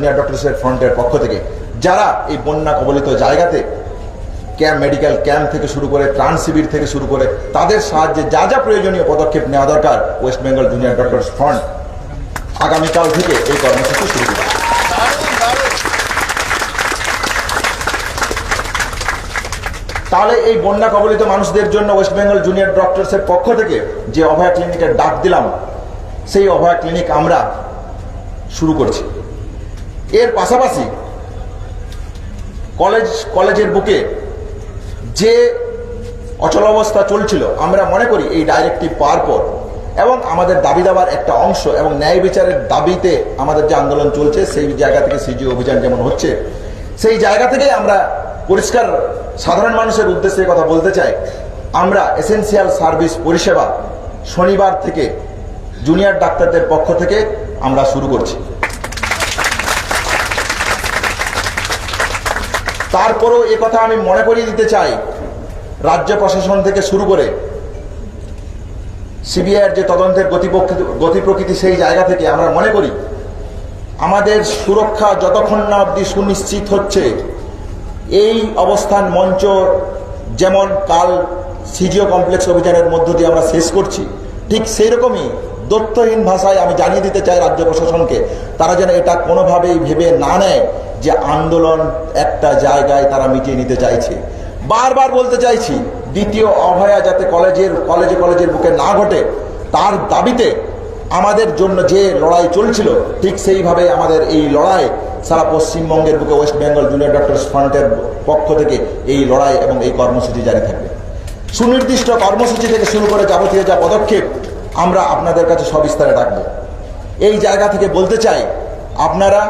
Junior ডক্টরসের ফ্রন্টের পক্ষ থেকে, যারা এই বন্যা কবলিত জায়গাতে ক্যাম্প মেডিকেল ক্যাম্প থেকে শুরু করে, ত্রাণ শিবির থেকে শুরু করে, তাদের সাহায্যে যা যা প্রয়োজনীয় পদক্ষেপ নেওয়া দরকার West Bengal junior doctors front আগামীকাল থেকে এই কর্মসূচি শুরু করবে তাহলে এই বন্যা কবলিত মানুষদের জন্য ওয়েস্ট বেঙ্গল জুনিয়র ডক্টরসের পক্ষ থেকে যে অভয়া ক্লিনিকের ডাক দিলাম, সেই অভয়া ক্লিনিক আমরা শুরু করছি। এর পাশাপাশি কলেজ, কলেজের বুকে যে অচল অবস্থা চলছিল, আমরা মনে করি এই ডাইরেক্টিভ পাওয়ার পর, এবং আমাদের দাবি দাবার একটা অংশ এবং ন্যায় বিচারের দাবিতে আমাদের যে আন্দোলন চলছে, সেই জায়গা থেকে সিজি অভিযান যেমন হচ্ছে, সেই জায়গা থেকে আমরা পরিষ্কার সাধারণ মানুষের উদ্দেশ্যে কথা বলতে চাই। আমরা এসেন্সিয়াল সার্ভিস পরিষেবা শনিবার থেকে জুনিয়র ডাক্তারদের পক্ষ থেকে আমরা শুরু করছি। তারপরেও এ কথা আমি মনে করিয়ে দিতে চাই, রাজ্য প্রশাসন থেকে শুরু করে সিবিআইয়ের যে তদন্তের গতি প্রকৃতি সেই জায়গা থেকে আমরা মনে করি, আমাদের সুরক্ষা যতক্ষণ না অবধি সুনিশ্চিত হচ্ছে, এই অবস্থান মঞ্চ যেমন কাল সিজিও কমপ্লেক্স অভিযানের মধ্য দিয়ে আমরা শেষ করছি, ঠিক সেই রকমই দত্তহীন ভাষায় আমি জানিয়ে দিতে চাই রাজ্য প্রশাসনকে, তারা যেন এটা কোনোভাবেই ভেবে না নেয় যে আন্দোলন একটা জায়গায় তারা মিটিয়ে নিতে চাইছে। বারবার বলতে চাইছি, দ্বিতীয় অভয়া যাতে কলেজের, কলেজে কলেজের বুকে না ঘটে, তার দাবিতে আমাদের জন্য যে লড়াই চলছিল, ঠিক সেইভাবে আমাদের এই লড়াই সারা পশ্চিমবঙ্গের বুকে ওয়েস্ট বেঙ্গল জুনিয়র ডক্টরস ফ্রন্টের পক্ষ থেকে এই লড়াই এবং এই কর্মসূচি জারি থাকবে। সুনির্দিষ্ট কর্মসূচি থেকে শুরু করে যাবতীয় যা পদক্ষেপ আমরা আপনাদের কাছে সবিস্তারে রাখব এই জায়গা থেকে বলতে চাই, আপনারা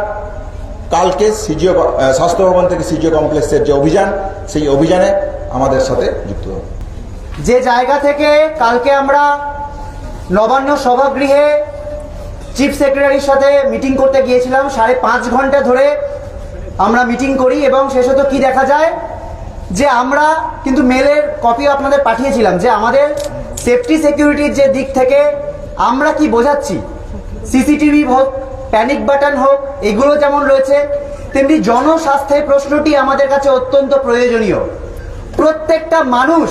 কালকে সিজিও স্বাস্থ্য ভবন থেকে সিজিও কমপ্লেক্সের যে অভিযান, সেই অভিযানে আমাদের সাথে যুক্ত হবে যে জায়গা থেকে কালকে আমরা নবান্ন সভাগৃহে চিফ সেক্রেটারির সাথে মিটিং করতে গিয়েছিলাম, সাড়ে পাঁচ ঘণ্টা ধরে আমরা মিটিং করি এবং শেষত কি দেখা যায় যে আমরা কিন্তু মেলের কপিও আপনাদের পাঠিয়েছিলাম যে আমাদের সেফটি সিকিউরিটির যে দিক থেকে আমরা কি বোঝাচ্ছি? সিসিটিভি হোক, প্যানিক বাটন হোক, এগুলো যেমন রয়েছে, তেমনি জনস্বাস্থ্যের প্রশ্নটি আমাদের কাছে অত্যন্ত প্রয়োজনীয়। প্রত্যেকটা মানুষ,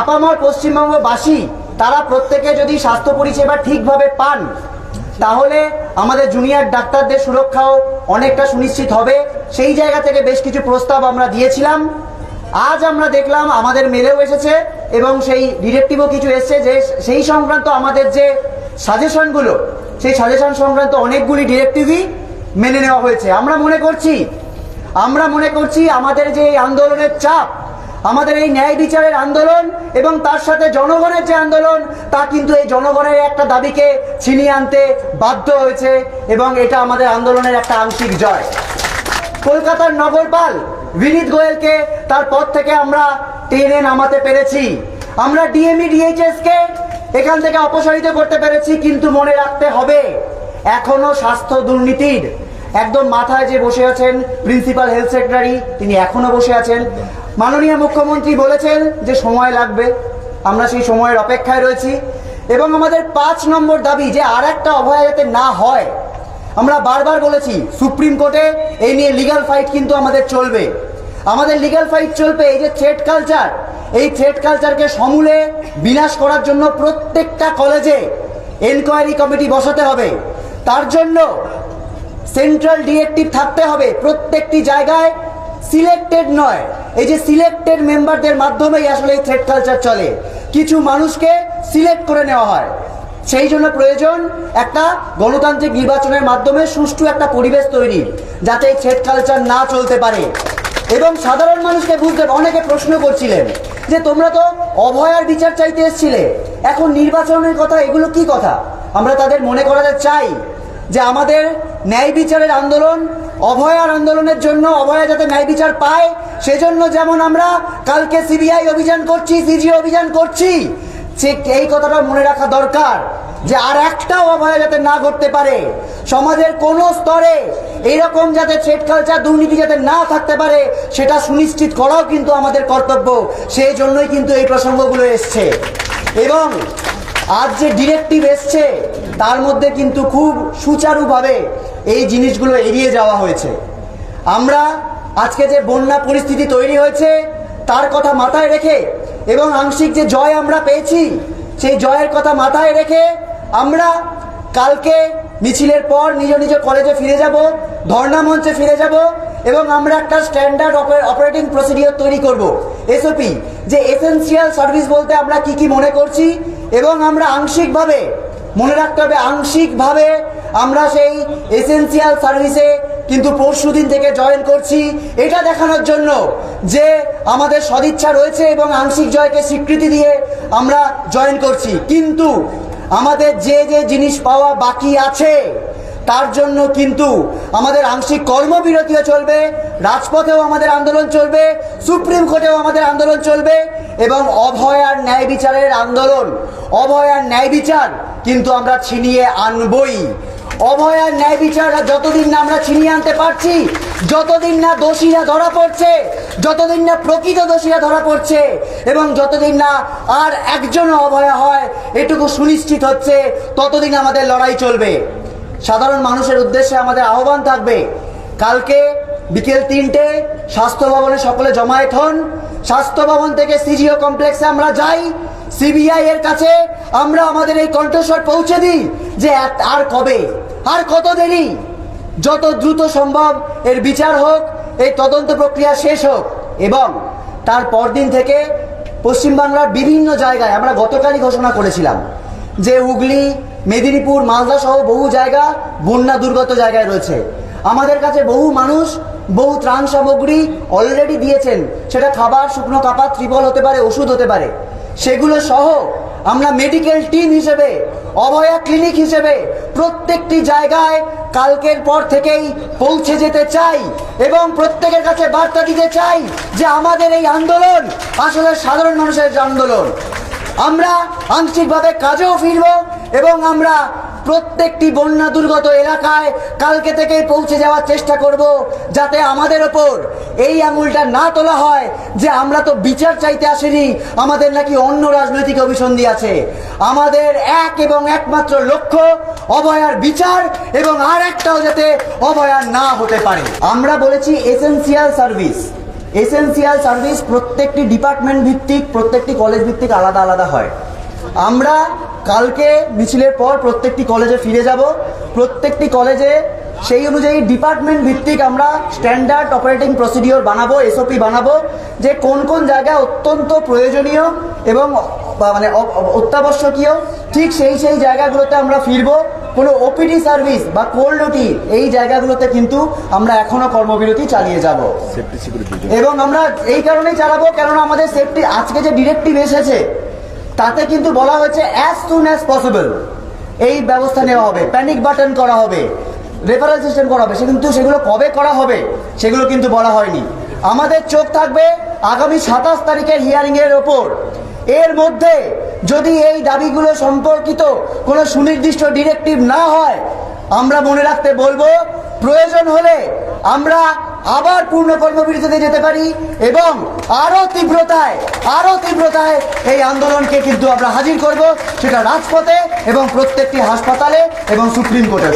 আপামর পশ্চিমবঙ্গবাসী, তারা প্রত্যেকে যদি স্বাস্থ্য পরিষেবা ঠিকভাবে পান, তাহলে আমাদের জুনিয়র ডাক্তারদের সুরক্ষাও অনেকটা সুনিশ্চিত হবে। সেই জায়গা থেকে বেশ কিছু প্রস্তাব আমরা দিয়েছিলাম। আজ আমরা দেখলাম আমাদের মেলেও এসেছে। এবং সেই ডিরেক্টিভও কিছু এসেছে যে সেই সংক্রান্ত আমাদের যে সাজেশনগুলো, সেই সাজেশন সংক্রান্ত অনেকগুলি ডিরেক্টিভই মেনে নেওয়া হয়েছে। আমরা মনে করছি, আমরা মনে করছি আমাদের যে আন্দোলনের চাপ, আমাদের এই ন্যায় বিচারের আন্দোলন এবং তার সাথে জনগণের যে আন্দোলন, তা কিন্তু এই জনগণের একটা দাবিকে ছিনিয়ে আনতে বাধ্য হয়েছে এবং এটা আমাদের আন্দোলনের একটা আংশিক জয়। কলকাতার নগরপাল, বিনীত গোয়েলকে তার পদ থেকে আমরা টেনে নামাতে পেরেছি। আমরা ডিএমই ডিএইচএস কে এখান থেকে অপসারিত করতে পেরেছি, কিন্তু মনে রাখতে হবে, এখনও স্বাস্থ্য দুর্নীতির। একদম মাথায় যে বসে আছেন প্রিন্সিপাল হেলথ সেক্রেটারি, তিনি এখনও বসে আছেন। মাননীয় মুখ্যমন্ত্রী বলেছেন যে সময় লাগবে, আমরা সেই সময়ের অপেক্ষায় রয়েছি। এবং আমাদের পাঁচ নম্বর দাবি যে আর একটা অভয়া যাতে না হয়, আমরা বারবার বলেছি, সুপ্রিম কোর্টে এই নিয়ে লিগাল ফাইট কিন্তু আমাদের চলবে। আমাদের লিগ্যাল ফাইট চলবে, এই যে থ্রেড কালচার এই থ্রেড কালচারকে সমূলে বিনাশ করার জন্য প্রত্যেকটা কলেজে এনকোয়ারি কমিটি বসাতে হবে। তার জন্য সেন্ট্রাল ডিরেক্টিভ থাকতে হবে, প্রত্যেকটি জায়গায় সিলেক্টেড নয়। এই যে সিলেক্টেড মেম্বারদের মাধ্যমেই আসলে এই থ্রেড কালচার চলে। কিছু মানুষকে সিলেক্ট করে নেওয়া হয়। সেই জন্য প্রয়োজন একটা গণতান্ত্রিক নির্বাচনের মাধ্যমে সুষ্ঠু একটা পরিবেশ তৈরি, যাতে এই থ্রেড কালচার না চলতে পারে। এবং সাধারণ মানুষকে বুঝতে অনেকে প্রশ্ন করছিলেন যে তোমরা তো অভয়ার বিচার চাইতে এসেছিলে। এখন নির্বাচনের কথা, এগুলো কি কথা? আমরা তাদের মনে করাতে চাই যে আমাদের ন্যায় বিচারের আন্দোলন অভয়ার আন্দোলনের জন্য অভয়া যাতে ন্যায় বিচার পায়, সেজন্য যেমন আমরা কালকে সিবিআই অভিযান করছি সিজি অভিযান করছি সে এই কথাটা মনে রাখা দরকার। যে আর একটাও অভয়া যাতে না ঘটতে পারে, সমাজের কোনো স্তরে এইরকম যাতে থ্রেড কালচার দুর্নীতি যাতে না থাকতে পারে, সেটা সুনিশ্চিত করাও কিন্তু আমাদের কর্তব্য। সেই জন্যই কিন্তু এই প্রসঙ্গগুলো এসছে। এবং আজ যে ডিরেক্টিভ এসছে, তার মধ্যে কিন্তু খুব সুচারুভাবে এই জিনিসগুলো এড়িয়ে যাওয়া হয়েছে। আমরা আজকে যে বন্যা পরিস্থিতি তৈরি হয়েছে, তার কথা মাথায় রেখে এবং আংশিক যে জয় আমরা পেয়েছি, সেই জয়ের কথা মাথায় রেখে আমরা কালকে মিছিলের পর নিজ নিজ কলেজে ফিরে যাব, ধর্ণা মঞ্চে ফিরে যাব এবং আমরা একটা স্ট্যান্ডার্ড অপারেটিং প্রসিডিওর তৈরি করব। এসওপি যে এসেনশিয়াল সার্ভিস বলতে আমরা কি কি মনে করছি এবং আমরা আংশিকভাবে, মনে রাখতে হবে আংশিকভাবে আমরা সেই এসেনশিয়াল সার্ভিসে কিন্তু পরশু দিন থেকে জয়েন করছি। এটা দেখানোর জন্য যে আমাদের সদিচ্ছা রয়েছে এবং আংশিক জয়কে স্বীকৃতি দিয়ে আমরা জয়েন করছি। কিন্তু আমাদের যে যে জিনিস পাওয়া বাকি আছে, তার জন্য কিন্তু আমাদের আংশিক কর্মবিরতিও চলবে, রাজপথেও আমাদের আন্দোলন চলবে, সুপ্রিম কোর্টেও আমাদের আন্দোলন চলবে, এবং অভয় আর ন্যায় বিচারের আন্দোলন, অভয় আর ন্যায় বিচার কিন্তু আমরা ছিনিয়ে আনবই। অভয় আর ন্যায় বিচার যতদিন না আমরা ছিনিয়ে আনতে পারছি, যতদিন না দোষীরা ধরা পড়ছে, যতদিন না প্রকৃত দোষীরা ধরা পড়ছে, এবং যতদিন না আর একজনও অভয় হয়, এটুকু সুনিশ্চিত হচ্ছে ততদিন আমাদের লড়াই চলবে। সাধারণ মানুষের উদ্দেশ্যে আমাদের আহ্বান থাকবে, কালকে বিকেল তিনটে স্বাস্থ্য ভবনে সকলে জমায়েত হন। স্বাস্থ্য ভবন থেকে সিজিও কমপ্লেক্সে আমরা যাই, সিবিআই এর কাছে আমরা আমাদের এই কণ্ঠস্বর পৌঁছে দিই যে আর কবে? আর কত দেরি যত দ্রুত সম্ভব এর বিচার হোক, এই তদন্ত প্রক্রিয়া শেষ হোক এবং তার পরদিন থেকে পশ্চিমবাংলার বিভিন্ন জায়গায় আমরা গতকালই ঘোষণা করেছিলাম যে হুগলি, মেদিনীপুর, মালদা সহ বহু জায়গা বন্যা দুর্গত জায়গায় রয়েছে। আমাদের কাছে বহু মানুষ, বহু ত্রাণ সামগ্রী অলরেডি দিয়েছেন। সেটা খাবার, শুকনো কাপড়, ত্রিপল হতে পারে, ওষুধ হতে পারে। সেগুলো সহ আমরা মেডিকেল টিম হিসেবে, অভয়া ক্লিনিক হিসেবে প্রত্যেকটি জায়গায় কালকের পর থেকেই পৌঁছে যেতে চাই এবং প্রত্যেকের কাছে বার্তা দিতে চাই যে আমাদের এই আন্দোলন আসলে সাধারণ মানুষের আন্দোলন। আমরা আংশিকভাবে কাজেও ফিরব এবং আমরা প্রত্যেকটি বন্যা দুর্গত এলাকায় কালকে থেকেই পৌঁছে যাওয়ার চেষ্টা করব যাতে আমাদের ওপর এই আঙুলটা না তোলা হয় যে আমরা তো বিচার চাইতে আসিনি, আমাদের নাকি অন্য রাজনৈতিক অভিসন্ধি আছে। আমাদের এক এবং একমাত্র লক্ষ্য, অভয়ার বিচার এবং আর একটাও যাতে অভয়ার না হতে পারে। আমরা বলেছি এসেন্সিয়াল সার্ভিস এসেন্সিয়াল সার্ভিস প্রত্যেকটি ডিপার্টমেন্ট ভিত্তিক, প্রত্যেকটি কলেজ ভিত্তিক আলাদা আলাদা হয়। আমরা কালকে মিছিলের পর প্রত্যেকটি কলেজে ফিরে যাব। প্রত্যেকটি কলেজে সেই অনুযায়ী ডিপার্টমেন্ট ভিত্তিক আমরা স্ট্যান্ডার্ড অপারেটিং প্রসিডিওর বানাবো এসওপি বানাবো যে কোন কোন জায়গা অত্যন্ত প্রয়োজনীয় এবং মানে অত্যাবশ্যকীয় ঠিক সেই সেই জায়গাগুলোতে আমরা ফিরবো। কোনো ওপিডি সার্ভিস বা কোল্ড ওটি এই জায়গাগুলোতে কিন্তু আমরা এখনও কর্মবিরতি চালিয়ে যাব। এবং আমরা এই কারণেই চালাবো কেননা আমাদের সেফটি আজকে যে ডিরেক্টিভ এসেছে তাতে কিন্তু বলা হয়েছে অ্যাজ সুন অ্যাজ পসিবল এই ব্যবস্থা নেওয়া হবে প্যানিক বাটন করা হবে রেফারেল সিস্টেম করা হবে। সে কিন্তু সেগুলো কবে করা হবে, সেগুলো কিন্তু বলা হয়নি। আমাদের চোখ থাকবে আগামী সাতাশ তারিখের হিয়ারিং এর ওপর। এর মধ্যে যদি এই দাবিগুলো সম্পর্কিত কোনো সুনির্দিষ্ট ডিরেক্টিভ না হয়, আমরা মনে রাখতে বলব, প্রয়োজন হলে আমরা আবার পূর্ণ কর্মবিরতিতে যেতে পারি এবং আরও তীব্রতায় আরও তীব্রতায় এই আন্দোলনকে কিন্তু আমরা হাজির করব, সেটা রাজপথে এবং প্রত্যেকটি হাসপাতালে এবং সুপ্রিম কোর্টে